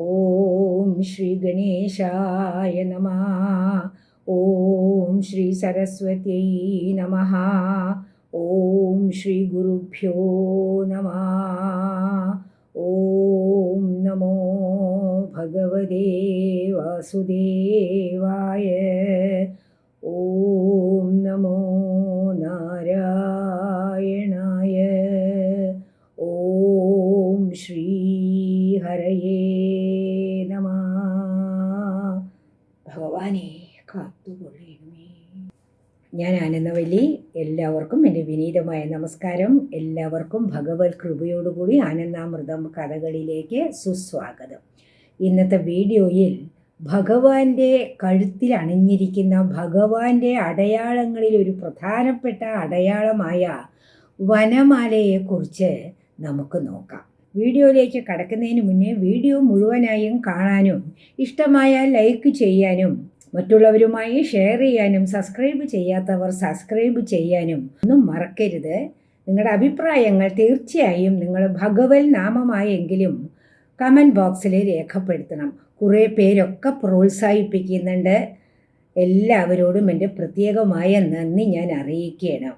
ഓം ശ്രീ ഗണേശായ നമ. ഓം ശ്രീ സരസ്വത്യൈ നമ. ഓം ശ്രീ ഗുരുഭ്യോ നമ. ഓം നമോ ഭഗവതേ വാസുദേവായ. ഓം നമോ നാരായണായ. ഓം ശ്രീ ഞാൻ ആനന്ദവല്ലി. എല്ലാവർക്കും എന്റെ വിനീതമായ നമസ്കാരം. എല്ലാവർക്കും ഭഗവത് കൃപയോടുകൂടി ആനന്ദാമൃതം കഥകളിലേക്ക് സുസ്വാഗതം. ഇന്നത്തെ വീഡിയോയിൽ ഭഗവാന്റെ കഴുത്തിൽ അണിഞ്ഞിരിക്കുന്ന ഭഗവാന്റെ അടയാളങ്ങളിൽ ഒരു പ്രധാനപ്പെട്ട അടയാളമായ വനമാലയെക്കുറിച്ച് നമുക്ക് നോക്കാം. വീഡിയോയിലേക്ക് കടക്കുന്നതിന് മുന്നേ വീഡിയോ മുഴുവനായും കാണാനും ഇഷ്ടമായ ലൈക്ക് ചെയ്യാനും മറ്റുള്ളവരുമായി ഷെയർ ചെയ്യാനും സബ്സ്ക്രൈബ് ചെയ്യാത്തവർ സബ്സ്ക്രൈബ് ചെയ്യാനും ഒന്നും മറക്കരുത്. നിങ്ങളുടെ അഭിപ്രായങ്ങൾ തീർച്ചയായും നിങ്ങൾ ഭഗവൽ നാമമായെങ്കിലും കമന്റ് ബോക്സിൽ രേഖപ്പെടുത്തണം. കുറേ പേരൊക്കെ പ്രോത്സാഹിപ്പിക്കുന്നുണ്ട്. എല്ലാവരോടും എന്റെ പ്രത്യേകമായ നന്ദി ഞാൻ അറിയിക്കണം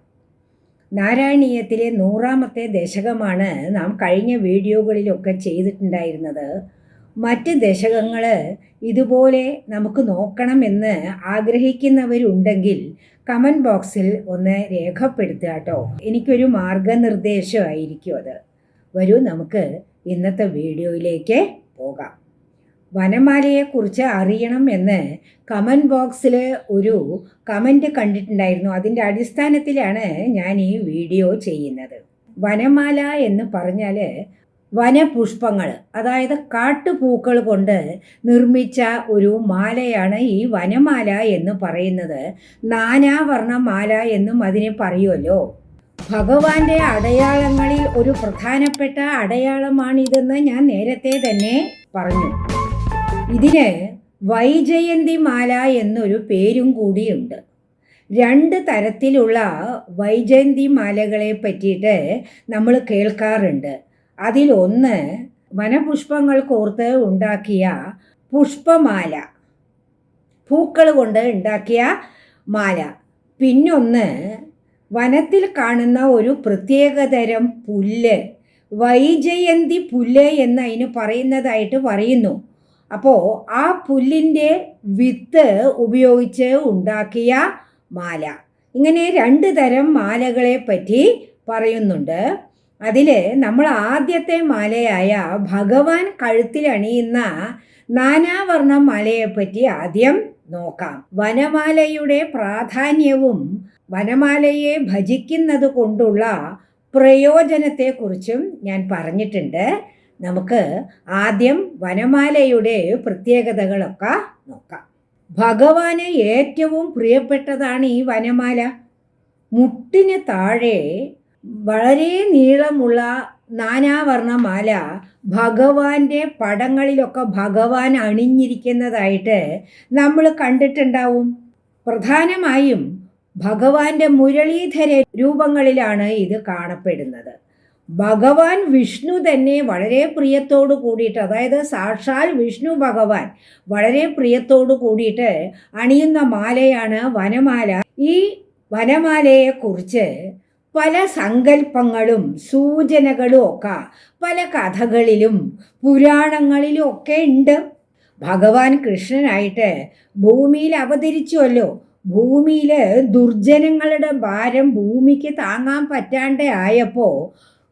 നാരായണീയത്തിലെ നൂറാമത്തെ ദശകമാണ് നാം കഴിഞ്ഞ വീഡിയോകളിലൊക്കെ ചെയ്തിട്ടുണ്ടായിരുന്നത്. മറ്റ് ദശകങ്ങൾ ഇതുപോലെ നമുക്ക് നോക്കണമെന്ന് ആഗ്രഹിക്കുന്നവരുണ്ടെങ്കിൽ കമന്റ് ബോക്സിൽ ഒന്ന് രേഖപ്പെടുത്തുക കേട്ടോ. എനിക്കൊരു മാർഗനിർദ്ദേശമായിരിക്കും അത്. വരൂ നമുക്ക് ഇന്നത്തെ വീഡിയോയിലേക്ക് പോകാം. വനമാലയെക്കുറിച്ച് അറിയണം എന്ന് കമന്റ് ബോക്സിൽ ഒരു കമന്റ് കണ്ടിട്ടുണ്ടായിരുന്നു. അതിന്റെ അടിസ്ഥാനത്തിലാണ് ഞാൻ ഈ വീഡിയോ ചെയ്യുന്നത്. വനമാല എന്ന് പറഞ്ഞാൽ വനപുഷ്പങ്ങൾ അതായത് കാട്ടുപൂക്കൾ കൊണ്ട് നിർമ്മിച്ച ഒരു മാലയാണ് ഈ വനമാല എന്ന് പറയുന്നത്. നാനാവർണ മാല എന്നും അതിനെ പറയുമല്ലോ ഭഗവാന്റെ അടയാളങ്ങളിൽ ഒരു പ്രധാനപ്പെട്ട അടയാളമാണിതെന്ന് ഞാൻ നേരത്തെ തന്നെ പറഞ്ഞു. ഇതിന് വൈജയന്തി മാല എന്നൊരു പേരും കൂടിയുണ്ട്. രണ്ട് തരത്തിലുള്ള വൈജയന്തി മാലകളെ പറ്റിയിട്ട് നമ്മൾ കേൾക്കാറുണ്ട്. അതിലൊന്ന് വനപുഷ്പങ്ങൾ കോർത്ത് ഉണ്ടാക്കിയ പുഷ്പമാല. പൂക്കൾ കൊണ്ട് ഉണ്ടാക്കിയ മാല. പിന്നൊന്ന് വനത്തിൽ കാണുന്ന ഒരു പ്രത്യേകതരം പുല്ല്. വൈജയന്തി പുല്ല് എന്ന് അതിന് പറയുന്നതായിട്ട് പറയുന്നു. അപ്പോൾ ആ പുല്ലിന്റെ വിത്ത് ഉപയോഗിച്ച് ഉണ്ടാക്കിയ മാല. ഇങ്ങനെ രണ്ട് തരം മാലകളെ പറ്റി പറയുന്നുണ്ട്. അതിൽ നമ്മൾ ആദ്യത്തെ മാലയായ ഭഗവാൻ കഴുത്തിലണിയുന്ന നാനാവർണ മാലയെപ്പറ്റി ആദ്യം നോക്കാം. വനമാലയുടെ പ്രാധാന്യവും വനമാലയെ ഭജിക്കുന്നത് കൊണ്ടുള്ള പ്രയോജനത്തെക്കുറിച്ചും ഞാൻ പറഞ്ഞിട്ടുണ്ട്. നമുക്ക് ആദ്യം വനമാലയുടെ പ്രത്യേകതകളൊക്കെ നോക്കാം. ഭഗവാന് ഏറ്റവും പ്രിയപ്പെട്ടതാണ് ഈ വനമാല. മുട്ടിന് താഴെ വളരെ നീളമുള്ള നാനാവർണമാല ഭഗവാന്റെ പടങ്ങളിലൊക്കെ ഭഗവാൻ അണിഞ്ഞിരിക്കുന്നതായിട്ട് നമ്മൾ കണ്ടിട്ടുണ്ടാവും. പ്രധാനമായും ഭഗവാന്റെ മുരളീധര രൂപങ്ങളിലാണ് ഇത് കാണപ്പെടുന്നത്. ഭഗവാൻ വിഷ്ണു തന്നെ വളരെ പ്രിയത്തോടു കൂടിയിട്ട് അതായത് സാക്ഷാൽ വിഷ്ണു ഭഗവാൻ വളരെ പ്രിയത്തോടു കൂടിയിട്ട് അണിയുന്ന മാലയാണ് വനമാല. ഈ വനമാലയെക്കുറിച്ച് പല സങ്കല്പങ്ങളും സൂചനകളും ഒക്കെ പല കഥകളിലും പുരാണങ്ങളിലും ഒക്കെ ഉണ്ട്. ഭഗവാൻ കൃഷ്ണനായിട്ട് ഭൂമിയിൽ അവതരിച്ചുവല്ലോ. ഭൂമിയിൽ ദുർജനങ്ങളുടെ ഭാരം ഭൂമിക്ക് താങ്ങാൻ പറ്റാണ്ട് ആയപ്പോൾ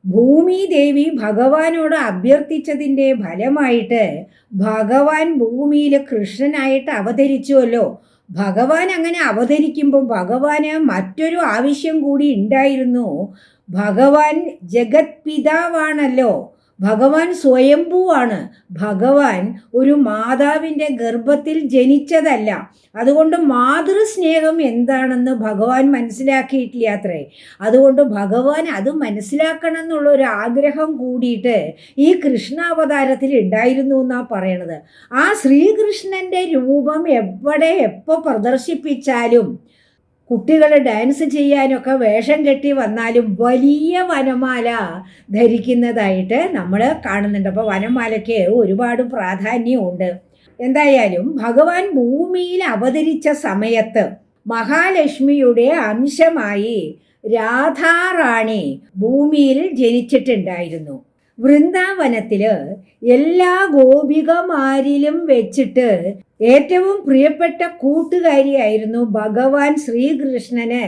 ഭൂമി ദേവി ഭഗവാനോട് അഭ്യർത്ഥിച്ചതിന്റെ ഫലമായിട്ട് ഭഗവാൻ ഭൂമിയിൽ കൃഷ്ണനായിട്ട് അവതരിച്ചുവല്ലോ. ഭഗവാൻ അങ്ങനെ അവതരിക്കുമ്പോൾ ഭഗവാന് മറ്റൊരു ആവശ്യം കൂടി ഉണ്ടായിരുന്നു. ഭഗവാൻ ജഗത് പിതാവാണല്ലോ. ഭഗവാൻ സ്വയംഭൂവാണ്. ഭഗവാൻ ഒരു മാതാവിന്റെ ഗർഭത്തിൽ ജനിച്ചതല്ല. അതുകൊണ്ട് മാതൃസ്നേഹം എന്താണെന്ന് ഭഗവാൻ മനസ്സിലാക്കിയിട്ടില്ല അത്രേ. അതുകൊണ്ട് ഭഗവാൻ അത് മനസ്സിലാക്കണം എന്നുള്ള ഒരു ആഗ്രഹം കൂടിയിട്ട് ഈ കൃഷ്ണാവതാരത്തിൽ ഉണ്ടായിരുന്നു എന്നാണ് പറയണത്. ആ ശ്രീകൃഷ്ണന്റെ രൂപം എവിടെ എപ്പോൾ പ്രദർശിപ്പിച്ചാലും കുട്ടികൾ ഡാൻസ് ചെയ്യാനൊക്കെ വേഷം കെട്ടി വന്നാലും വലിയ വനമാല ധരിക്കുന്നതായിട്ട് നമ്മൾ കാണുന്നുണ്ട്. അപ്പോൾ വനമാലയ്ക്ക് ഒരുപാട് പ്രാധാന്യമുണ്ട്. എന്തായാലും ഭഗവാൻ ഭൂമിയിൽ അവതരിച്ച സമയത്ത് മഹാലക്ഷ്മിയുടെ അംശമായി രാധാറാണി ഭൂമിയിൽ ജനിച്ചിട്ടുണ്ടായിരുന്നു. വൃന്ദാവനത്തിൽ എല്ലാ ഗോപികമാരിലും വെച്ചിട്ട് ഏറ്റവും പ്രിയപ്പെട്ട കൂട്ടുകാരിയായിരുന്നു ഭഗവാൻ ശ്രീകൃഷ്ണന്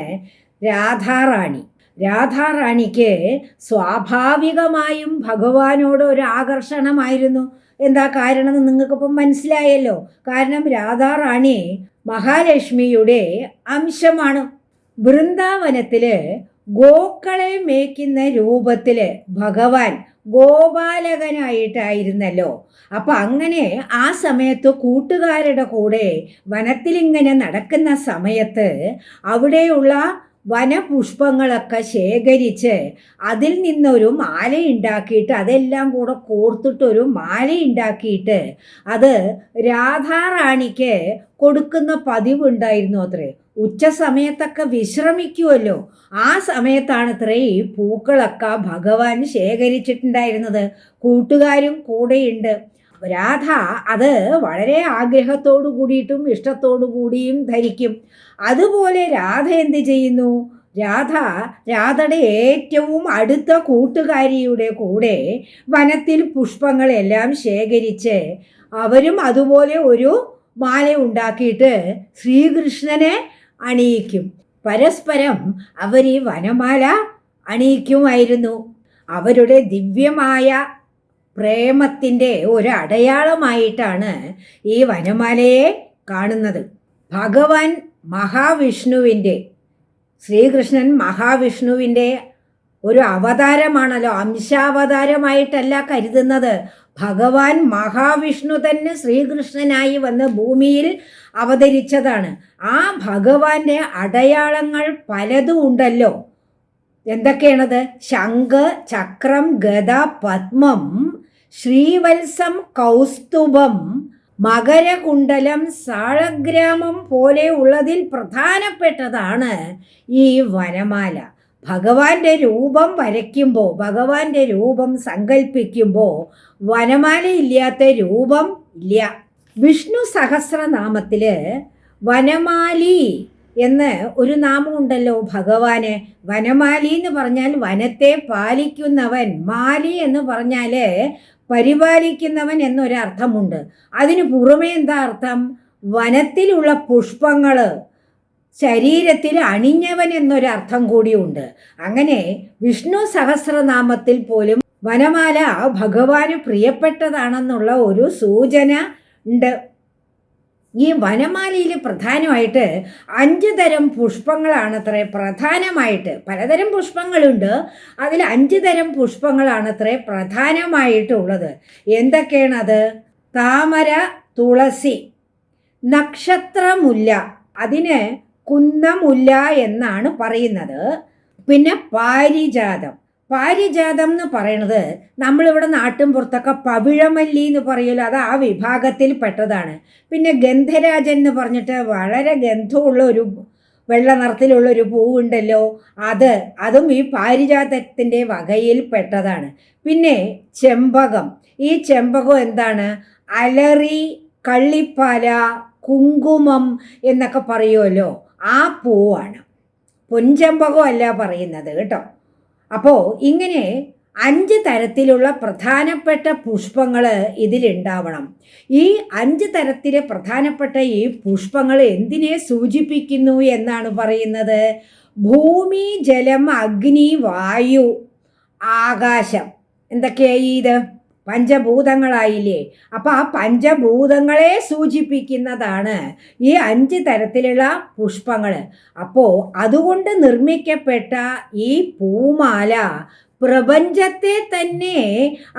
രാധാറാണി. രാധാറാണിക്ക് സ്വാഭാവികമായും ഭഗവാനോട് ഒരു ആകർഷണമായിരുന്നു. എന്താ കാരണം നിങ്ങൾക്കിപ്പം മനസ്സിലായല്ലോ. കാരണം രാധാറാണി മഹാലക്ഷ്മിയുടെ അംശമാണ്. വൃന്ദാവനത്തിൽ ഗോക്കളെ മേയ്ക്കുന്ന രൂപത്തിൽ ഭഗവാൻ ഗോപാലകനായിട്ടായിരുന്നല്ലോ. അപ്പൊ അങ്ങനെ ആ സമയത്ത് കൂട്ടുകാരുടെ കൂടെ വനത്തിലിങ്ങനെ നടക്കുന്ന സമയത്ത് അവിടെയുള്ള വനപുഷ്പങ്ങളൊക്കെ ശേഖരിച്ച് അതിൽ നിന്നൊരു മാല ഉണ്ടാക്കിയിട്ട് അതെല്ലാം കൂടെ കോർത്തിട്ടൊരു മാല ഉണ്ടാക്കിയിട്ട് അത് രാധാറാണിക്ക് കൊടുക്കുന്ന പതിവുണ്ടായിരുന്നു അത്രേ. ഉച്ച സമയത്തൊക്കെ വിശ്രമിക്കുമല്ലോ ആ സമയത്താണ് അത്രേ ഈ പൂക്കളൊക്കെ ഭഗവാൻ ശേഖരിച്ചിട്ടുണ്ടായിരുന്നത്. കൂട്ടുകാരും കൂടെയുണ്ട്. രാധ അത് വളരെ ആഗ്രഹത്തോടു കൂടിയിട്ടും ഇഷ്ടത്തോടു കൂടിയും ധരിക്കും. അതുപോലെ രാധ എന്ത് ചെയ്യുന്നു? രാധ രാധയുടെ ഏറ്റവും അടുത്ത കൂട്ടുകാരിയുടെ കൂടെ വനത്തിൽ പുഷ്പങ്ങളെല്ലാം ശേഖരിച്ച് അവരും അതുപോലെ ഒരു മാല ഉണ്ടാക്കിയിട്ട് ശ്രീകൃഷ്ണനെ അണിയിക്കും. പരസ്പരം അവർ ഈ വനമാല അണിയിക്കുമായിരുന്നു. അവരുടെ ദിവ്യമായ പ്രേമത്തിന്റെ ഒരു അടയാളമായിട്ടാണ് ഈ വനമാലയെ കാണുന്നത്. ഭഗവാൻ മഹാവിഷ്ണുവിന്റെ ശ്രീകൃഷ്ണൻ മഹാവിഷ്ണുവിന്റെ ഒരു അവതാരമാണല്ലോ അംശാവതാരമായിട്ടല്ല കരുതുന്നത്. ഭഗവാൻ മഹാവിഷ്ണു തന്നെ ശ്രീകൃഷ്ണനായി വന്ന് ഭൂമിയിൽ അവതരിച്ചതാണ്. ആ ഭഗവാന്റെ അടയാളങ്ങൾ പലതും ഉണ്ടല്ലോ. എന്തൊക്കെയാണത്? ശംഖ് ചക്രം ഗത പത്മം ശ്രീവത്സം കൗസ്തുഭം മകരകുണ്ടലം സാഴഗ്രാമം പോലെ ഉള്ളതിൽ പ്രധാനപ്പെട്ടതാണ് ഈ വനമാല ഭഗവാന്റെ രൂപം വരയ്ക്കുമ്പോൾ ഭഗവാന്റെ രൂപം സങ്കല്പിക്കുമ്പോൾ വനമാലയില്ലാത്ത രൂപം ഇല്ല. വിഷ്ണു സഹസ്രനാമത്തിൽ വനമാലി എന്ന് ഒരു നാമമുണ്ടല്ലോ ഭഗവാന്. വനമാലി എന്ന് പറഞ്ഞാൽ വനത്തെ പാലിക്കുന്നവൻ മാലി എന്ന് പറഞ്ഞാൽ പരിപാലിക്കുന്നവൻ എന്നൊരർത്ഥമുണ്ട്. അതിന് പുറമെ എന്താ അർത്ഥം? വനത്തിലുള്ള പുഷ്പങ്ങൾ ശരീരത്തിൽ അണിഞ്ഞവൻ എന്നൊരർത്ഥം കൂടിയുണ്ട്. അങ്ങനെ വിഷ്ണു സഹസ്രനാമത്തിൽ പോലും വനമാല ഭഗവാന് പ്രിയപ്പെട്ടതാണെന്നുള്ള ഒരു സൂചന ഉണ്ട്. ഈ വനമാലയിൽ പ്രധാനമായിട്ട് അഞ്ച് തരം പുഷ്പങ്ങളാണത്രേ പ്രധാനമായിട്ട്. പലതരം പുഷ്പങ്ങളുണ്ട്. അതിൽ അഞ്ച് തരം പുഷ്പങ്ങളാണത്രേ പ്രധാനമായിട്ടുള്ളത്. എന്തൊക്കെയാണത്? താമര തുളസി നക്ഷത്രമുല്ല. അതിന് കുന്നമുല്ല എന്നാണ് പറയുന്നത്. പിന്നെ പാരിജാതം. പാരിജാതം എന്ന് പറയണത് നമ്മളിവിടെ നാട്ടും പുറത്തൊക്കെ പവിഴമല്ലി എന്ന് പറയുമല്ലോ അത് ആ വിഭാഗത്തിൽ പെട്ടതാണ്. പിന്നെ ഗന്ധരാജൻ എന്ന് പറഞ്ഞിട്ട് വളരെ ഗന്ധമുള്ള ഒരു വെള്ള നിറത്തിലുള്ള ഒരു പൂവുണ്ടല്ലോ അത് അതും ഈ പാരിജാതത്തിന്റെ വകയിൽ പെട്ടതാണ്. പിന്നെ ചെമ്പകം. ഈ ചെമ്പകം എന്താണ്? അലറി കള്ളിപ്പാല കുങ്കുമം എന്നൊക്കെ പറയുമല്ലോ. ആ പൂവാണ്. പൊൻചെമ്പകം അല്ല പറയുന്നത് കേട്ടോ. അപ്പോൾ ഇങ്ങനെ അഞ്ച് തരത്തിലുള്ള പ്രധാനപ്പെട്ട പുഷ്പങ്ങൾ ഇതിലുണ്ടാവണം. ഈ അഞ്ച് തരത്തിലെ പ്രധാനപ്പെട്ട ഈ പുഷ്പങ്ങൾ എന്തിനെ സൂചിപ്പിക്കുന്നു എന്നാണ് പറയുന്നത്? ഭൂമി ജലം അഗ്നി വായു ആകാശം. എന്തൊക്കെയായി ഇത്? പഞ്ചഭൂതങ്ങളായില്ലേ? അപ്പോൾ ആ പഞ്ചഭൂതങ്ങളെ സൂചിപ്പിക്കുന്നതാണ് ഈ അഞ്ച് തരത്തിലുള്ള പുഷ്പങ്ങൾ അപ്പോൾ അതുകൊണ്ട് നിർമ്മിക്കപ്പെട്ട ഈ പൂമാല പ്രപഞ്ചത്തെ തന്നെ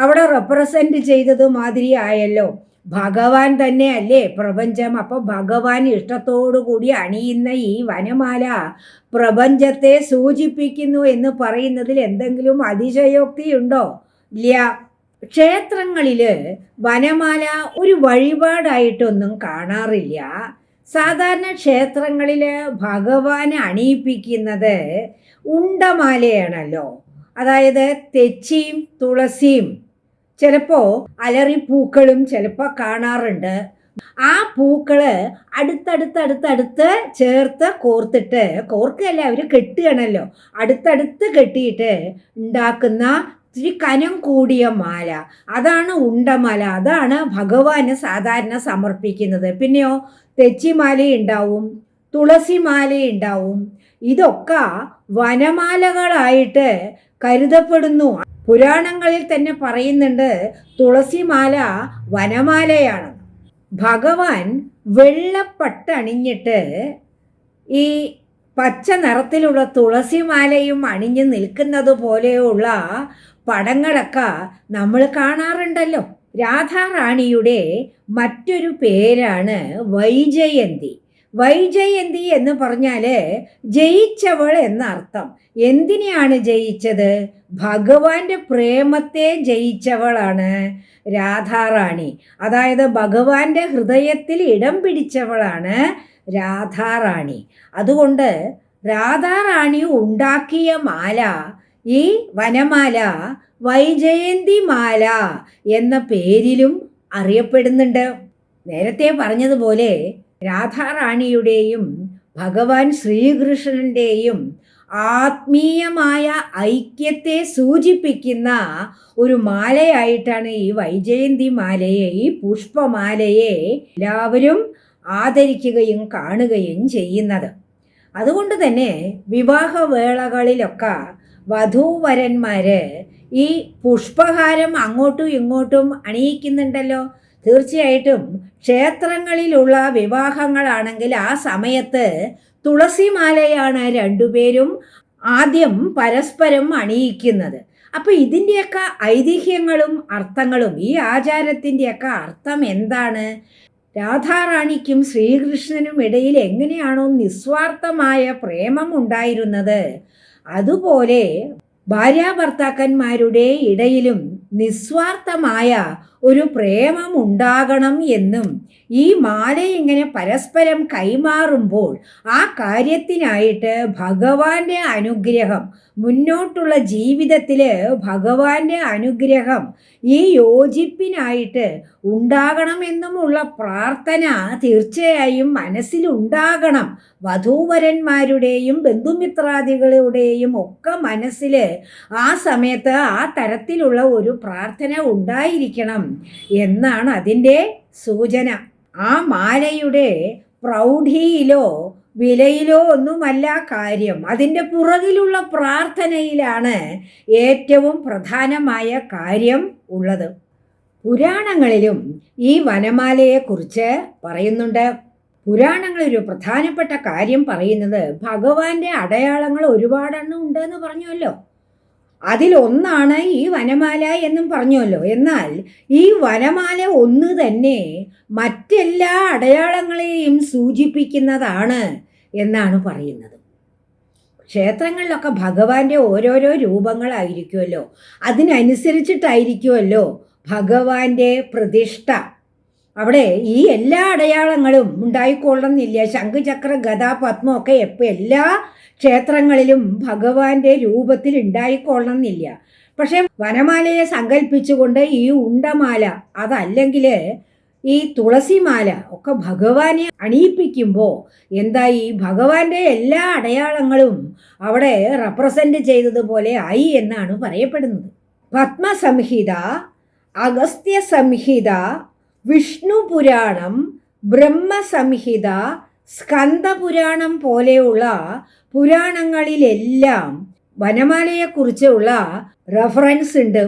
അവിടെ റെപ്രസെന്റ് ചെയ്തത് മാതിരി ആയല്ലോ ഭഗവാൻ തന്നെ അല്ലേ പ്രപഞ്ചം? അപ്പോൾ ഭഗവാൻ കൂടി അണിയുന്ന ഈ വനമാല പ്രപഞ്ചത്തെ സൂചിപ്പിക്കുന്നു എന്ന് പറയുന്നതിൽ എന്തെങ്കിലും അതിശയോക്തിയുണ്ടോ? ഇല്ല. ക്ഷേത്രങ്ങളിൽ വനമാല ഒരു വഴിപാടായിട്ടൊന്നും കാണാറില്ല. സാധാരണ ക്ഷേത്രങ്ങളിൽ ഭഗവാനെ അണിയിപ്പിക്കുന്നത് ഉണ്ടമാലയാണല്ലോ. അതായത് തെച്ചിയും തുളസിയും. ചിലപ്പോ ചിലപ്പോൾ അലറിപ്പൂക്കളും ചിലപ്പോൾ കാണാറുണ്ട്. ആ പൂക്കൾ അടുത്തടുത്തടുത്തടുത്ത് ചേർത്ത് കോർത്തിട്ട് കോർക്കുകയല്ല അവർ കെട്ടുകയാണല്ലോ. അടുത്തടുത്ത് കെട്ടിയിട്ട് ഉണ്ടാക്കുന്ന ഇത്തിരി കനം കൂടിയ മാല. അതാണ് ഉണ്ടമാല. അതാണ് ഭഗവാന് സാധാരണ സമർപ്പിക്കുന്നത്. പിന്നെയോ തെച്ചിമാല ഉണ്ടാവും തുളസിമാല ഉണ്ടാവും ഇതൊക്കെ വനമാലകളായിട്ട് കരുതപ്പെടുന്നു. പുരാണങ്ങളിൽ തന്നെ പറയുന്നുണ്ട് തുളസിമാല വനമാലയാണ്. ഭഗവാൻ വെള്ളപ്പട്ടണിഞ്ഞിട്ട് ഈ പച്ച നിറത്തിലുള്ള തുളസിമാലയും അണിഞ്ഞു നിൽക്കുന്നത് പോലെയുള്ള പടങ്ങളൊക്കെ നമ്മൾ കാണാറുണ്ടല്ലോ. രാധാറാണിയുടെ മറ്റൊരു പേരാണ് വൈജയന്തി. വൈജയന്തി എന്ന് പറഞ്ഞാൽ ജയിച്ചവൾ എന്നർത്ഥം. എന്തിനെയാണ് ജയിച്ചത്? ഭഗവാന്റെ പ്രേമത്തെ ജയിച്ചവളാണ് രാധാറാണി. അതായത് ഭഗവാന്റെ ഹൃദയത്തിൽ ഇടം പിടിച്ചവളാണ് രാധാറാണി. അതുകൊണ്ട് രാധാറാണി ഉണ്ടാക്കിയ മാല ഈ വനമാല വൈജയന്തി മാല എന്ന പേരിലും അറിയപ്പെടുന്നുണ്ട്. നേരത്തെ പറഞ്ഞതുപോലെ രാധാറാണിയുടെയും ഭഗവാൻ ശ്രീകൃഷ്ണന്റെയും ആത്മീയമായ ഐക്യത്തെ സൂചിപ്പിക്കുന്ന ഒരു മാലയായിട്ടാണ് ഈ വൈജയന്തി മാലയെ ഈ പുഷ്പമാലയെ എല്ലാവരും ആദരിക്കുകയും കാണുകയും ചെയ്യുന്നത്. അതുകൊണ്ട് തന്നെ വിവാഹവേളകളിലൊക്കെ വധൂവരന്മാര് ഈ പുഷ്പഹാരം അങ്ങോട്ടും ഇങ്ങോട്ടും അണിയിക്കുന്നുണ്ടല്ലോ. തീർച്ചയായിട്ടും ക്ഷേത്രങ്ങളിലുള്ള വിവാഹങ്ങളാണെങ്കിൽ ആ സമയത്ത് തുളസിമാലയാണ് രണ്ടുപേരും ആദ്യം പരസ്പരം അണിയിക്കുന്നത്. അപ്പോൾ ഇതിന്റെയൊക്കെ ഐതിഹ്യങ്ങളും അർത്ഥങ്ങളും ഈ ആചാരത്തിന്റെയൊക്കെ അർത്ഥം എന്താണ്? രാധാറാണിക്കും ശ്രീകൃഷ്ണനും ഇടയിൽ എങ്ങനെയാണോ നിസ്വാർത്ഥമായ പ്രേമം ഉണ്ടായിരുന്നത് അതുപോലെ ഭാര്യാഭർത്താക്കന്മാരുടെ ഇടയിലും നിസ്വാർത്ഥമായ ഒരു പ്രേമം ഉണ്ടാകണം എന്നും ഈ മാല ഇങ്ങനെ പരസ്പരം കൈമാറുമ്പോൾ ആ കാര്യത്തിനായിട്ട് ഭഗവാന്റെ അനുഗ്രഹം മുന്നോട്ടുള്ള ജീവിതത്തിൽ ഭഗവാന്റെ അനുഗ്രഹം ഈ യോജിപ്പിനായിട്ട് ഉണ്ടാകണമെന്നുമുള്ള പ്രാർത്ഥന തീർച്ചയായും മനസ്സിലുണ്ടാകണം. വധൂവരന്മാരുടെയും ബന്ധുമിത്രാദികളുടെയും ഒക്കെ മനസ്സിൽ ആ സമയത്ത് ആ തരത്തിലുള്ള ഒരു പ്രാർത്ഥന ഉണ്ടായിരിക്കണം. എന്നാണ് അതിന്റെ സൂചന. ആ മാലയുടെ പ്രൗഢിയിലോ വിലയിലോ ഒന്നുമല്ല കാര്യം. അതിന്റെ പുറകിലുള്ള പ്രാർത്ഥനയിലാണ് ഏറ്റവും പ്രധാനമായ കാര്യം ഉള്ളത്. പുരാണങ്ങളിലും ഈ വനമാലയെക്കുറിച്ച് പറയുന്നുണ്ട്. പുരാണങ്ങളിൽ ഒരു പ്രധാനപ്പെട്ട കാര്യം പറയുന്നത് ഭഗവാന്റെ അടയാളങ്ങൾ ഒരുപാടെണ്ണം ഉണ്ടെന്ന് പറഞ്ഞുവല്ലോ. അതിലൊന്നാണ് ഈ വനമാല എന്നും പറഞ്ഞുവല്ലോ. എന്നാൽ ഈ വനമാല ഒന്ന് തന്നെ മറ്റെല്ലാ അടയാളങ്ങളെയും സൂചിപ്പിക്കുന്നതാണ് എന്നാണ് പറയുന്നത്. ക്ഷേത്രങ്ങളിലൊക്കെ ഭഗവാന്റെ ഓരോരോ രൂപങ്ങളായിരിക്കുമല്ലോ അതിനനുസരിച്ചിട്ടായിരിക്കുമല്ലോ ഭഗവാന്റെ പ്രതിഷ്ഠ. അവിടെ ഈ എല്ലാ അടയാളങ്ങളും ഉണ്ടായിക്കൊള്ളുന്നില്ല. ശംഖുചക്ര ഗത പത്മമൊക്കെ എപ്പോൾ എല്ലാ ക്ഷേത്രങ്ങളിലും ഭഗവാന്റെ രൂപത്തിൽ ഉണ്ടായിക്കൊള്ളണമെന്നില്ല പക്ഷെ വനമാലയെ സങ്കല്പിച്ചുകൊണ്ട് ഈ ഉണ്ടമാല അതല്ലെങ്കിൽ ഈ തുളസിമാല ഒക്കെ ഭഗവാനെ അണിയിപ്പിക്കുമ്പോൾ എന്താ ഈ ഭഗവാന്റെ എല്ലാ അടയാളങ്ങളും അവിടെ റെപ്രസെന്റ് ചെയ്തതുപോലെ ആയി എന്നാണ് പറയപ്പെടുന്നത്. പത്മസംഹിത അഗസ്ത്യ സംഹിത വിഷ്ണു പുരാണം ബ്രഹ്മസംഹിത സ്കന്ദപുരാണം പോലെയുള്ള പുരാണങ്ങളിലെല്ലാം വനമാലയെക്കുറിച്ചുള്ള റഫറൻസ് ഉണ്ട്.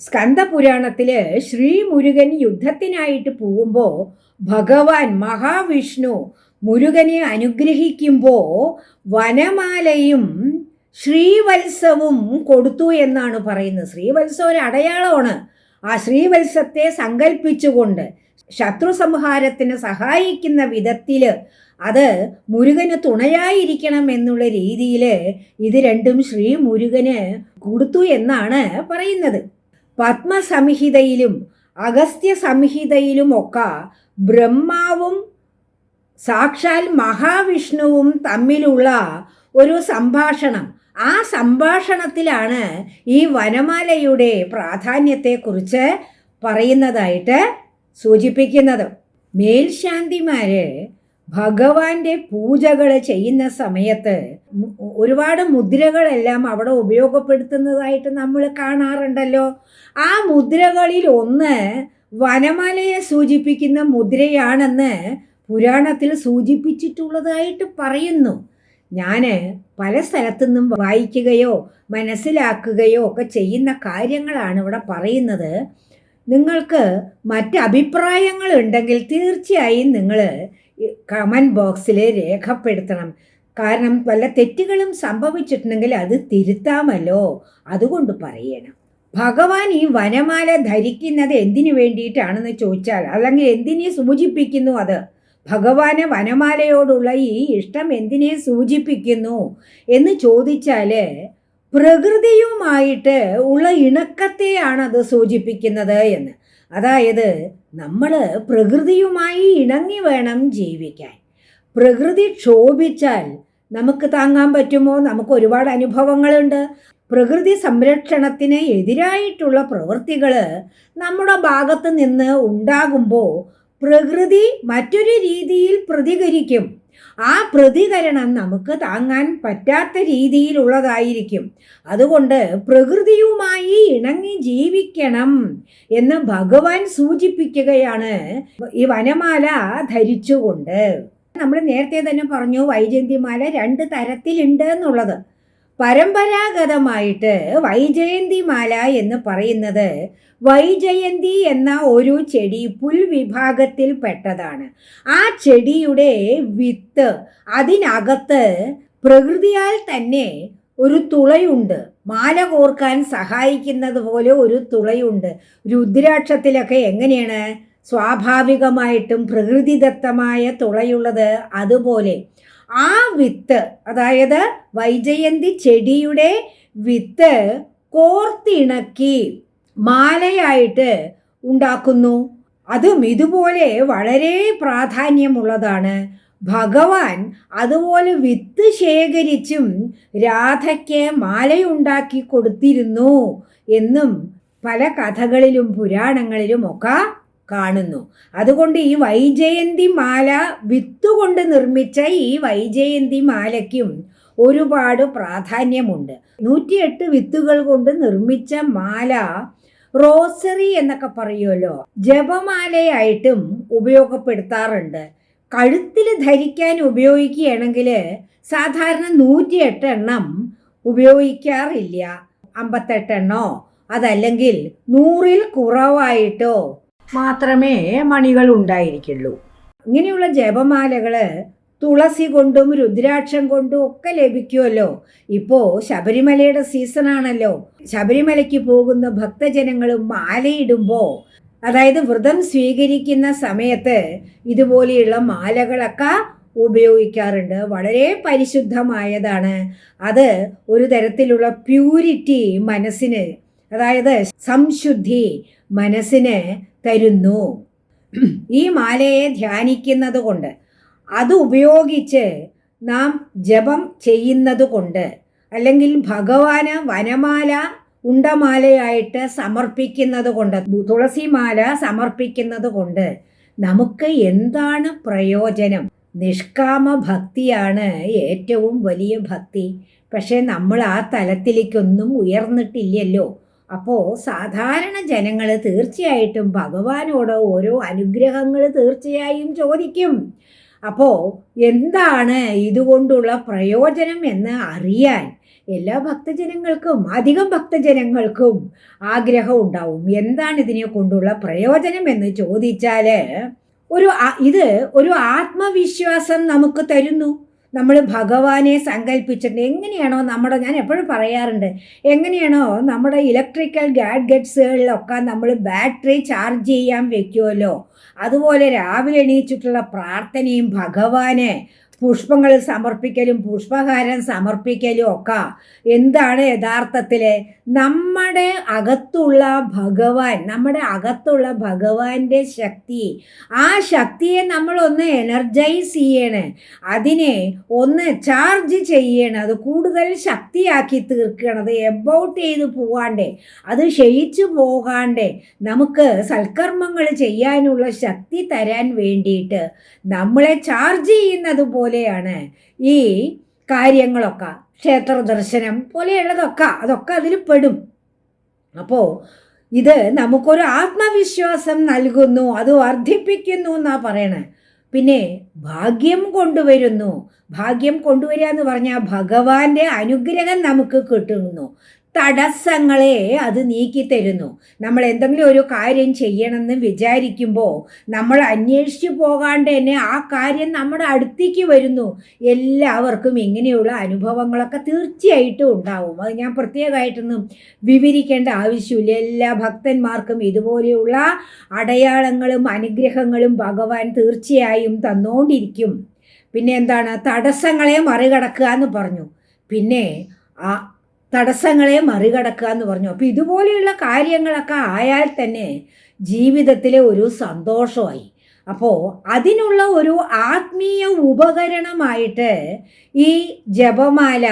സ്കന്ദപുരാണത്തിൽ ശ്രീ മുരുകൻ യുദ്ധത്തിനായിട്ട് പോകുമ്പോൾ ഭഗവാൻ മഹാവിഷ്ണു മുരുകനെ അനുഗ്രഹിക്കുമ്പോൾ വനമാലയും ശ്രീവത്സവും കൊടുത്തു എന്നാണ് പറയുന്നത്. ശ്രീവത്സവ ഒരു അടയാളമാണ് ആ ശ്രീവത്സത്തെ സങ്കല്പിച്ചുകൊണ്ട് ശത്രു സംഹാരത്തിന് സഹായിക്കുന്ന വിധത്തിൽ അത് മുരുകന് തുണയായിരിക്കണം എന്നുള്ള രീതിയിൽ ഇത് രണ്ടും ശ്രീ മുരുകന് കൊടുത്തു എന്നാണ് പറയുന്നത്. പത്മസംഹിതയിലും അഗസ്ത്യ സംഹിതയിലും ഒക്കെ ബ്രഹ്മാവും സാക്ഷാൽ മഹാവിഷ്ണുവും തമ്മിലുള്ള ഒരു സംഭാഷണം. ആ സംഭാഷണത്തിലാണ് ഈ വനമാലയുടെ പ്രാധാന്യത്തെക്കുറിച്ച് പറയുന്നതായിട്ട് സൂചിപ്പിക്കുന്നത്. മേൽശാന്തിമാർ ഭഗവാന്റെ പൂജകൾ ചെയ്യുന്ന സമയത്ത് ഒരുപാട് മുദ്രകളെല്ലാം അവിടെ ഉപയോഗപ്പെടുത്തുന്നതായിട്ട് നമ്മൾ കാണാറുണ്ടല്ലോ. ആ മുദ്രകളിൽ ഒന്ന് വനമാലയെ സൂചിപ്പിക്കുന്ന മുദ്രയാണെന്ന് പുരാണത്തിൽ സൂചിപ്പിച്ചിട്ടുള്ളതായിട്ട് പറയുന്നു. ഞാൻ പല സ്ഥലത്തു നിന്നും വായിക്കുകയോ മനസ്സിലാക്കുകയോ ഒക്കെ ചെയ്യുന്ന കാര്യങ്ങളാണ് ഇവിടെ പറയുന്നത്. നിങ്ങൾക്ക് മറ്റ് അഭിപ്രായങ്ങൾ ഉണ്ടെങ്കിൽ തീർച്ചയായും നിങ്ങൾ കമന്റ് ബോക്സിൽ രേഖപ്പെടുത്തണം. കാരണം വല്ല തെറ്റുകളും സംഭവിച്ചിട്ടുണ്ടെങ്കിൽ അത് തിരുത്താമല്ലോ. അതുകൊണ്ട് പറയണം. ഭഗവാൻ ഈ വനമാല ധരിക്കുന്നത് എന്തിനു വേണ്ടിയിട്ടാണെന്ന് ചോദിച്ചാൽ അല്ലെങ്കിൽ എന്തിനെ സൂചിപ്പിക്കുന്നു അത്? ഭഗവാന് വനമാലയോടുള്ള ഈ ഇഷ്ടം എന്തിനെ സൂചിപ്പിക്കുന്നു എന്ന് ചോദിച്ചാൽ പ്രകൃതിയുമായിട്ട് ഉള്ള ഇണക്കത്തെയാണ് അത് സൂചിപ്പിക്കുന്നത് എന്ന്. അതായത് നമ്മൾ പ്രകൃതിയുമായി ഇണങ്ങി വേണം ജീവിക്കാൻ. പ്രകൃതി ക്ഷോഭിച്ചാൽ നമുക്ക് താങ്ങാൻ പറ്റുമോ? നമുക്ക് ഒരുപാട് അനുഭവങ്ങളുണ്ട്. പ്രകൃതി സംരക്ഷണത്തിന് എതിരായിട്ടുള്ള പ്രവൃത്തികൾ നമ്മുടെ ഭാഗത്ത് നിന്ന് ഉണ്ടാകുമ്പോൾ പ്രകൃതി മറ്റൊരു രീതിയിൽ പ്രതികരിക്കും. ആ പ്രതികരണം നമുക്ക് താങ്ങാൻ പറ്റാത്ത രീതിയിലുള്ളതായിരിക്കും. അതുകൊണ്ട് പ്രകൃതിയുമായി ഇണങ്ങി ജീവിക്കണം എന്ന് ഭഗവാൻ സൂചിപ്പിക്കുകയാണ് ഈ വനമാല ധരിച്ചുകൊണ്ട്. നമ്മൾ നേരത്തെ തന്നെ പറഞ്ഞു വൈജന്തിമാല രണ്ട് തരത്തിലുണ്ട് എന്നുള്ളത്. പരമ്പരാഗതമായിട്ട് വൈജയന്തിമാല എന്ന് പറയുന്നത് വൈജയന്തി എന്ന ഒരു ചെടി പുൽവിഭാഗത്തിൽ പെട്ടതാണ്. ആ ചെടിയുടെ വിത്ത് അതിനകത്ത് പ്രകൃതിയാൽ തന്നെ ഒരു തുളയുണ്ട്. മാല കോർക്കാൻ സഹായിക്കുന്നത് പോലെ ഒരു തുളയുണ്ട്. രുദ്രാക്ഷത്തിലൊക്കെ എങ്ങനെയാണ്? സ്വാഭാവികമായിട്ടും പ്രകൃതിദത്തമായ തുളയുള്ളത് അതുപോലെ ആ വിത്ത് അതായത് വൈജയന്തി ചെടിയുടെ വിത്ത് കോർത്തിണക്കി മാലയായിട്ട് ഉണ്ടാക്കുന്നു. അതും ഇതുപോലെ വളരെ പ്രാധാന്യമുള്ളതാണ്. ഭഗവാൻ അതുപോലെ വിത്ത് ശേഖരിച്ചും രാധയ്ക്ക് മാലയുണ്ടാക്കി കൊടുത്തിരുന്നു എന്നും പല കഥകളിലും പുരാണങ്ങളിലും ഒക്കെ കാണുന്നു. അതുകൊണ്ട് ഈ വൈജയന്തി മാല വിത്തുകൊണ്ട് നിർമ്മിച്ച ഈ വൈജയന്തി മാലയ്ക്കും ഒരുപാട് പ്രാധാന്യമുണ്ട്. നൂറ്റിയെട്ട് വിത്തുകൾ കൊണ്ട് നിർമ്മിച്ച മാല റോസറി എന്നൊക്കെ പറയുമല്ലോ ജപമാലയായിട്ടും ഉപയോഗപ്പെടുത്താറുണ്ട്. കഴുത്തിൽ ധരിക്കാൻ ഉപയോഗിക്കുകയാണെങ്കിൽ സാധാരണ നൂറ്റിയെട്ട് എണ്ണം ഉപയോഗിക്കാറില്ല. അമ്പത്തെട്ടെണ്ണോ അതല്ലെങ്കിൽ നൂറിൽ കുറവായിട്ടോ മാത്രമേ മണികൾ ഉണ്ടായിരിക്കുള്ളൂ ഇങ്ങനെയുള്ള ജപമാലകൾ തുളസി കൊണ്ടും രുദ്രാക്ഷം കൊണ്ടും ഒക്കെ ലഭിക്കുമല്ലോ ഇപ്പോൾ ശബരിമലയുടെ സീസണാണല്ലോ ശബരിമലയ്ക്ക് പോകുന്ന ഭക്തജനങ്ങളും മാലയിടുമ്പോൾ അതായത് വ്രതം സ്വീകരിക്കുന്ന സമയത്ത് ഇതുപോലെയുള്ള മാലകളൊക്കെ ഉപയോഗിക്കാറുണ്ട്. വളരെ പരിശുദ്ധമായതാണ്. അത് ഒരു തരത്തിലുള്ള പ്യൂരിറ്റി മനസ്സിന് അതായത് സംശുദ്ധി മനസ്സിന് തരുന്നു. ഈ മാലയെ ധ്യാനിക്കുന്നത് കൊണ്ട് അത് ഉപയോഗിച്ച് നാം ജപം ചെയ്യുന്നത് കൊണ്ട് അല്ലെങ്കിൽ ഭഗവാന് വനമാല ഉണ്ടമാലയായിട്ട് സമർപ്പിക്കുന്നത് കൊണ്ട് തുളസിമാല സമർപ്പിക്കുന്നത് കൊണ്ട് നമുക്ക് എന്താണ് പ്രയോജനം? നിഷ്കാമ ഭക്തിയാണ് ഏറ്റവും വലിയ ഭക്തി. പക്ഷേ നമ്മൾ ആ തലത്തിലേക്കൊന്നും ഉയർന്നിട്ടില്ലല്ലോ. അപ്പോൾ സാധാരണ ജനങ്ങൾ തീർച്ചയായിട്ടും ഭഗവാനോട് ഓരോ അനുഗ്രഹങ്ങൾ തീർച്ചയായും ചോദിക്കും. അപ്പോൾ എന്താണ് ഇതുകൊണ്ടുള്ള പ്രയോജനം എന്ന് അറിയാൻ എല്ലാ ഭക്തജനങ്ങൾക്കും അധികം ഭക്തജനങ്ങൾക്കും ആഗ്രഹം ഉണ്ടാവും. എന്താണ് ഇതിനെ കൊണ്ടുള്ള പ്രയോജനം എന്ന് ചോദിച്ചാൽ ഒരു ഇത് ഒരു ആത്മവിശ്വാസം നമുക്ക് തരുന്നു. നമ്മൾ ഭഗവാനെ സങ്കല്പിച്ചിട്ട് എങ്ങനെയാണോ നമ്മുടെ ഞാൻ എപ്പോഴും പറയാറുണ്ട് എങ്ങനെയാണോ നമ്മുടെ ഇലക്ട്രിക്കൽ ഗാഡ്ഗറ്റ്സുകളിലൊക്കെ നമ്മൾ ബാറ്ററി ചാർജ് ചെയ്യാൻ വെക്കുമല്ലോ അതുപോലെ രാവിലെ എണീച്ചിട്ടുള്ള പ്രാർത്ഥനയും ഭഗവാനെ പുഷ്പങ്ങൾ സമർപ്പിക്കലും പുഷ്പഹാരം സമർപ്പിക്കലും ഒക്കെ എന്താണ് യഥാർത്ഥത്തിൽ നമ്മുടെ അകത്തുള്ള ഭഗവാൻ നമ്മുടെ അകത്തുള്ള ഭഗവാന്റെ ശക്തി. ആ ശക്തിയെ നമ്മൾ ഒന്ന് എനർജൈസ് ചെയ്യണേ. അതിനെ ഒന്ന് ചാർജ് ചെയ്യണം. അത് കൂടുതൽ ശക്തിയാക്കി തീർക്കണത് എബൌട്ട് ചെയ്ത് പോവാണ്ടേ. അത് ക്ഷയിച്ചു പോകാണ്ടേ നമുക്ക് സൽക്കർമ്മങ്ങൾ ചെയ്യാനുള്ള ശക്തി തരാൻ വേണ്ടിയിട്ട് നമ്മളെ ചാർജ് ചെയ്യുന്നത് പോലെയാണ് ഈ കാര്യങ്ങളൊക്കെ. ക്ഷേത്ര ദർശനം പോലെയുള്ളതൊക്കെ അതൊക്കെ അതിൽ പെടും. അപ്പോൾ ഇത് നമുക്കൊരു ആത്മവിശ്വാസം നൽകുന്നു അത് വർദ്ധിപ്പിക്കുന്നു എന്നാ പറയണേ. പിന്നെ ഭാഗ്യം കൊണ്ടുവരുന്നു. ഭാഗ്യം കൊണ്ടുവരിക എന്ന് പറഞ്ഞാൽ ഭഗവാന്റെ അനുഗ്രഹം നമുക്ക് കിട്ടുന്നു. തടസ്സങ്ങളെ അത് നീക്കിത്തരുന്നു നമ്മൾ എന്തെങ്കിലും ഒരു കാര്യം ചെയ്യണമെന്ന് വിചാരിക്കുമ്പോൾ നമ്മൾ അന്വേഷിച്ചു പോകാണ്ട് തന്നെ ആ കാര്യം നമ്മുടെ അടുത്തേക്ക് വരുന്നു. എല്ലാവർക്കും ഇങ്ങനെയുള്ള അനുഭവങ്ങളൊക്കെ തീർച്ചയായിട്ടും ഉണ്ടാവും. അത് ഞാൻ പ്രത്യേകമായിട്ടൊന്നും വിവരിക്കേണ്ട ആവശ്യമില്ല. എല്ലാ ഭക്തന്മാർക്കും ഇതുപോലെയുള്ള അടയാളങ്ങളും അനുഗ്രഹങ്ങളും ഭഗവാൻ തീർച്ചയായും തന്നുകൊണ്ടിരിക്കും പിന്നെ എന്താണ്? തടസ്സങ്ങളെ മറികടക്കുക എന്ന് പറഞ്ഞു. പിന്നെ ആ തടസ്സങ്ങളെ മറികടക്കുക എന്ന് പറഞ്ഞു. അപ്പോൾ ഇതുപോലെയുള്ള കാര്യങ്ങളൊക്കെ ആയാൽ തന്നെ ജീവിതത്തിലെ ഒരു സന്തോഷമായി. അപ്പോൾ അതിനുള്ള ഒരു ആത്മീയ ഉപകരണമായിട്ട് ഈ ജപമാല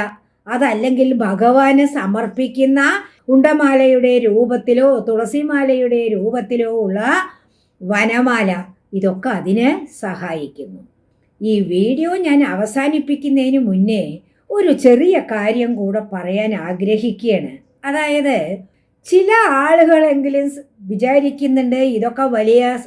അതല്ലെങ്കിൽ ഭഗവാന് സമർപ്പിക്കുന്ന ഉണ്ടമാലയുടെ രൂപത്തിലോ തുളസിമാലയുടെ രൂപത്തിലോ ഉള്ള വനമാല ഇതൊക്കെ അതിന് സഹായിക്കുന്നു. ഈ വീഡിയോ ഞാൻ അവസാനിപ്പിക്കുന്നതിന് മുന്നേ ഒരു ചെറിയ കാര്യം കൂടെ പറയാൻ ആഗ്രഹിക്കുകയാണ്. അതായത് ചില ആളുകളെങ്കിലും വിചാരിക്കുന്നുണ്ട് ഇതൊക്കെ വലിയ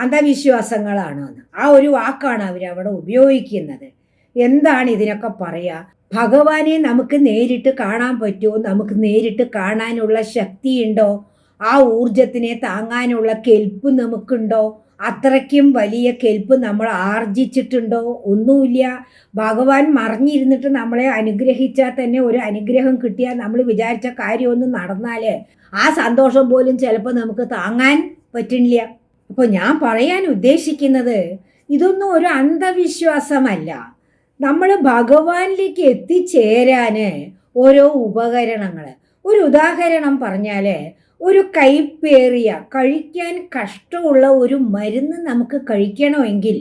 അന്ധവിശ്വാസങ്ങളാണെന്ന്. ആ ഒരു വാക്കാണ് അവർ അവിടെ ഉപയോഗിക്കുന്നത്. എന്താണ് ഇതിനൊക്കെ പറയുക ഭഗവാനെ നമുക്ക് നേരിട്ട് കാണാൻ പറ്റുമോ? നമുക്ക് നേരിട്ട് കാണാനുള്ള ശക്തിയുണ്ടോ? ആ ഊർജത്തിനെ താങ്ങാനുള്ള കെൽപ്പ് നമുക്കുണ്ടോ? അത്രയ്ക്കും വലിയ കെൽപ്പ് നമ്മൾ ആർജിച്ചിട്ടുണ്ടോ? ഒന്നുമില്ല. ഭഗവാൻ മറിഞ്ഞിരുന്നിട്ട് നമ്മളെ അനുഗ്രഹിച്ചാൽ തന്നെ ഒരു അനുഗ്രഹം കിട്ടിയാൽ നമ്മൾ വിചാരിച്ച കാര്യമൊന്നും നടന്നാൽ ആ സന്തോഷം പോലും ചിലപ്പോൾ നമുക്ക് താങ്ങാൻ പറ്റുന്നില്ല. അപ്പോൾ ഞാൻ പറയാൻ ഉദ്ദേശിക്കുന്നത് ഇതൊന്നും ഒരു അന്ധവിശ്വാസമല്ല. നമ്മൾ ഭഗവാനിലേക്ക് എത്തിച്ചേരാൻ ഓരോ ഉപകരണങ്ങൾ. ഒരു ഉദാഹരണം പറഞ്ഞാൽ ഒരു കൈപ്പേറിയ കഴിക്കാൻ കഷ്ടമുള്ള ഒരു മരുന്ന് നമുക്ക് കഴിക്കണമെങ്കിൽ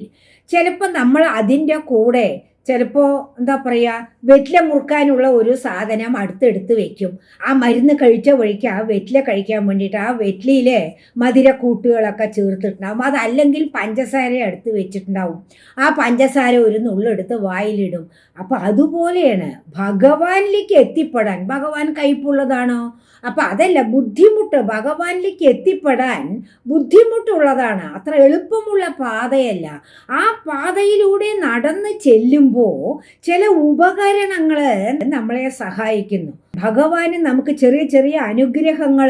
ചിലപ്പോൾ നമ്മൾ അതിന്റെ കൂടെ ചിലപ്പോൾ എന്താ പറയുക വെറ്റില മുറുക്കാനുള്ള ഒരു സാധനം അടുത്തെടുത്ത് വെക്കും. ആ മരുന്ന് കഴിച്ച വഴിക്ക് ആ വെറ്റില കഴിക്കാൻ വേണ്ടിയിട്ട് ആ വെറ്റിലയിലെ മധുരക്കൂട്ടുകളൊക്കെ ചേർത്തിട്ടുണ്ടാവും. അതല്ലെങ്കിൽ പഞ്ചസാര എടുത്ത് വെച്ചിട്ടുണ്ടാവും. ആ പഞ്ചസാര ഒരു നുള്ളെടുത്ത് വായിലിടും. അപ്പോൾ അതുപോലെയാണ് ഭഗവാനിലേക്ക് എത്തിപ്പെടാൻ. ഭഗവാൻ കയ്പുള്ളതാണോ? അപ്പം അതല്ല ബുദ്ധിമുട്ട് ഭഗവാനിലേക്ക് എത്തിപ്പെടാൻ ബുദ്ധിമുട്ടുള്ളതാണ്. അത്ര എളുപ്പമുള്ള പാതയല്ല. ആ പാതയിലൂടെ നടന്ന് ചെല്ലുമ്പോൾ ചില ഉപകരണങ്ങൾ നമ്മളെ സഹായിക്കുന്നു. ഭഗവാന് നമുക്ക് ചെറിയ ചെറിയ അനുഗ്രഹങ്ങൾ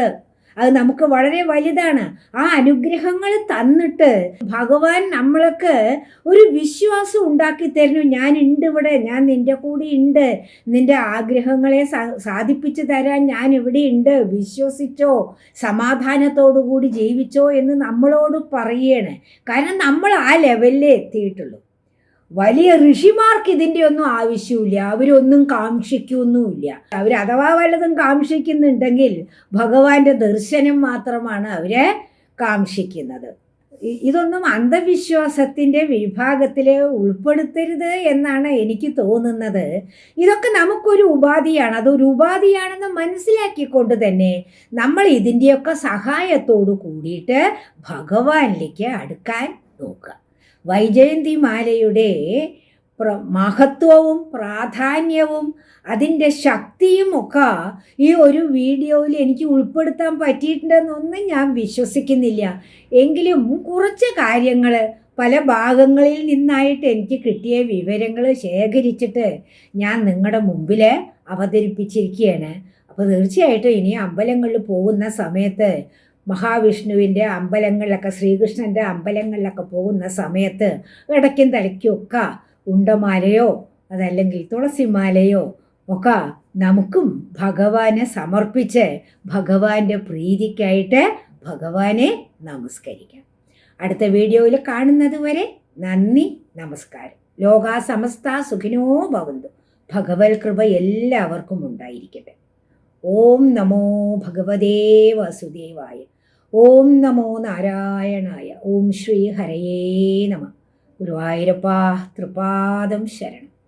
അത് നമുക്ക് വളരെ വലുതാണ്. ആ അനുഗ്രഹങ്ങൾ തന്നിട്ട് ഭഗവാൻ നമ്മൾക്ക് ഒരു വിശ്വാസം ഉണ്ടാക്കി തരുന്നു. ഞാൻ ഉണ്ട് ഇവിടെ ഞാൻ നിന്റെ കൂടെ ഉണ്ട്. നിന്റെ ആഗ്രഹങ്ങളെ സാധിപ്പിച്ചു തരാൻ ഞാൻ ഇവിടെ ഉണ്ട്. വിശ്വസിച്ചോ സമാധാനത്തോടു കൂടി ജീവിച്ചോ എന്ന് നമ്മളോട് പറയണേ. കാരണം നമ്മൾ ആ ലെവലിലേ എത്തിയിട്ടുള്ളൂ. വലിയ ഋഷിമാർക്ക് ഇതിന്റെ ഒന്നും ആവശ്യമില്ല. അവരൊന്നും കാക്ഷിക്കൊന്നുമില്ല. അവർ അഥവാ വല്ലതും കാക്ഷിക്കുന്നുണ്ടെങ്കിൽ ഭഗവാന്റെ ദർശനം മാത്രമാണ് അവരെ കാക്ഷിക്കുന്നത്. ഇതൊന്നും അന്ധവിശ്വാസത്തിന്റെ വിഭാഗത്തിൽ ഉൾപ്പെടുത്തരുത് എന്നാണ് എനിക്ക് തോന്നുന്നത്. ഇതൊക്കെ നമുക്കൊരു ഉപാധിയാണ്. അതൊരു ഉപാധിയാണെന്ന് മനസ്സിലാക്കിക്കൊണ്ട് തന്നെ നമ്മൾ ഇതിന്റെയൊക്കെ സഹായത്തോടു കൂടിയിട്ട് ഭഗവാനിലേക്ക് അടുക്കാൻ നോക്കുക. വൈജയന്തി മാലയുടെ മഹത്വവും പ്രാധാന്യവും അതിന്റെ ശക്തിയും ഒക്കെ ഈ ഒരു വീഡിയോയിൽ എനിക്ക് ഉൾപ്പെടുത്താൻ പറ്റിയിട്ടുണ്ടെന്നൊന്നും ഞാൻ വിശ്വസിക്കുന്നില്ല. എങ്കിലും കുറച്ച് കാര്യങ്ങൾ പല ഭാഗങ്ങളിൽ നിന്നായിട്ട് എനിക്ക് കിട്ടിയ വിവരങ്ങൾ ശേഖരിച്ചിട്ട് ഞാൻ നിങ്ങളുടെ മുമ്പിൽ അവതരിപ്പിച്ചിരിക്കുകയാണ്. അപ്പോൾ തീർച്ചയായിട്ടും ഇനി അമ്പലങ്ങളിൽ പോകുന്ന സമയത്ത് മഹാവിഷ്ണുവിന്റെ അമ്പലങ്ങളിലൊക്കെ ശ്രീകൃഷ്ണന്റെ അമ്പലങ്ങളിലൊക്കെ പോകുന്ന സമയത്ത് ഇടയ്ക്കും തലയ്ക്കുമൊക്കെ ഉണ്ടമാലയോ അതല്ലെങ്കിൽ തുളസിമാലയോ ഒക്കെ നമുക്കും ഭഗവാനെ സമർപ്പിച്ച് ഭഗവാന്റെ പ്രീതിക്കായിട്ട് ഭഗവാനെ നമസ്കരിക്കാം. അടുത്ത വീഡിയോയിൽ കാണുന്നത് വരെ നന്ദി നമസ്കാരം. ലോകാ സമസ്ത സുഖിനോ ഭവന്തു. ഭഗവത് കൃപ എല്ലാവർക്കും ഉണ്ടായിരിക്കട്ടെ. ഓം നമോ ഭഗവതേ വസുദേവായ. ഓം നമോ നാരായണായ ഓം ശ്രീ ഹരയേ നമ. ഗുരുവായൂരപ്പ തൃപാദം ശരണം.